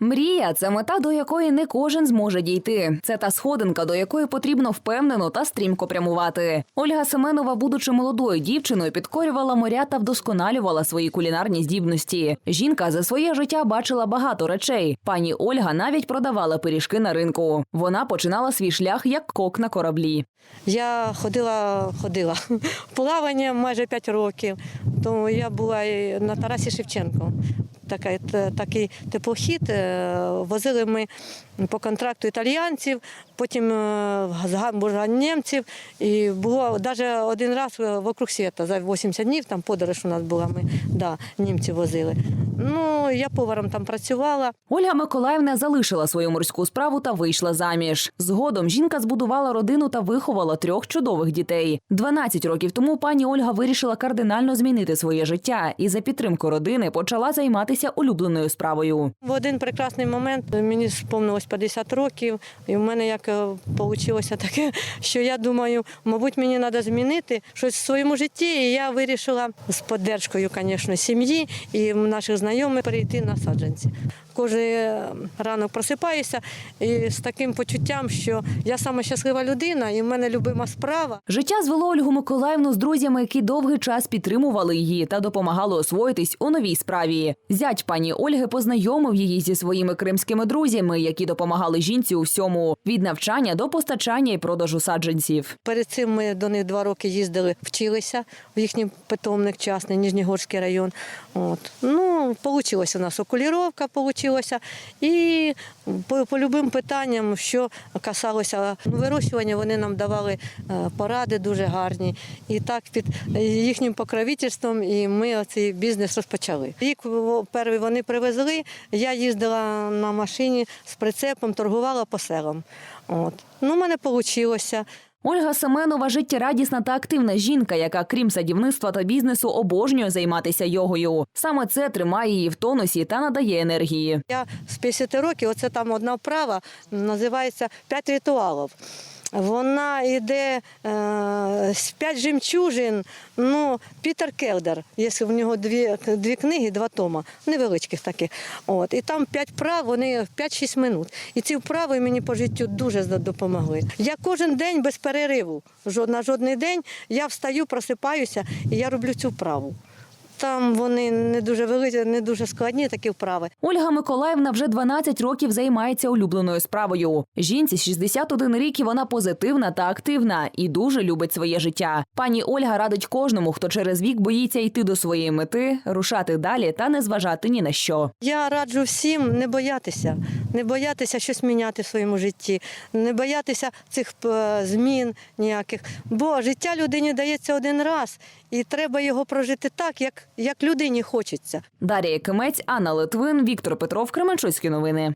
Мрія це мета, до якої не кожен зможе дійти. Це та сходинка, до якої потрібно впевнено та стрімко прямувати. Ольга Семенова, будучи молодою дівчиною, підкорювала моря та вдосконалювала свої кулінарні здібності. Жінка за своє життя бачила багато речей. Пані Ольга навіть продавала пиріжки на ринку. Вона починала свій шлях як кок на кораблі. Я ходила, ходила плавання майже 5 років. Тому я була на Тарасі Шевченко. Така, т- такий теплохід. е, Возили ми по контракту італіянців, потім е, з Гамбурга німців. І було навіть один раз вокруг світу, за 80 днів там подорож у нас була. Ми да, німці возили. Ну, я поваром там працювала. Ольга Миколаївна залишила свою морську справу та вийшла заміж. Згодом жінка збудувала родину та виховала трьох чудових дітей. 12 років тому пані Ольга вирішила кардинально змінити своє життя і за підтримку родини почала займатися улюбленою справою. В один прекрасний момент мені сповнилось 50 років, і в мене як вийшло таке, що я думаю, мабуть, мені треба змінити щось в своєму житті. І я вирішила з підтримкою, звісно, сім'ї і наших знайомих перейти на саджанці. Кожен ранок просипаюся і з таким почуттям, що я сама щаслива людина, і в мене любима справа. Життя звело Ольгу Миколаївну з друзями, які довгий час підтримували її та допомагали освоїтись у новій справі. Зять пані Ольги познайомив її зі своїми кримськими друзями, які допомагали жінці у всьому від навчання до постачання і продажу саджанців. Перед цим ми до них два роки їздили, вчилися в їхній питомник частний, Ніжнігорський район. От. Ну, вийшло у нас окуліровка, вийшлося. І по, по любим питанням, що касалося вирощування, вони нам давали е, поради дуже гарні. І так під їхнім покровительством і ми цей бізнес розпочали. Рік перший вони привезли, я їздила на машині з прицепом, торгувала по селам. От. Ну, в мене вийшло. Ольга Семенова життєрадісна та активна жінка, яка крім садівництва та бізнесу обожнює займатися йогою. Саме це тримає її в тонусі та надає енергії. Я з 50 років, оце там одна вправа, називається «П'ять ритуалів. Вона йде е, з п'ять жемчужин. Ну, Пітер Келдер, є в нього дві, дві книги, два тома, невеличких таких. От. І там п'ять вправ, вони 5-6 минут. І ці вправи мені по життю дуже допомогли. Я кожен день без перериву, на жодний день я встаю, просипаюся і я роблю цю вправу. Там вони не дуже великі, не дуже складні такі вправи. Ольга Миколаївна вже 12 років займається улюбленою справою. Жінці 61 рік і вона позитивна та активна і дуже любить своє життя. Пані Ольга радить кожному, хто через вік боїться йти до своєї мети, рушати далі та не зважати ні на що. Я раджу всім не боятися, не боятися щось міняти в своєму житті, не боятися цих е, змін ніяких. Бо життя людині дається один раз, і треба його прожити так, як, як людині хочеться. Дар'я Кимець, Анна Литвин, Віктор Петров, Кременчуцькі новини.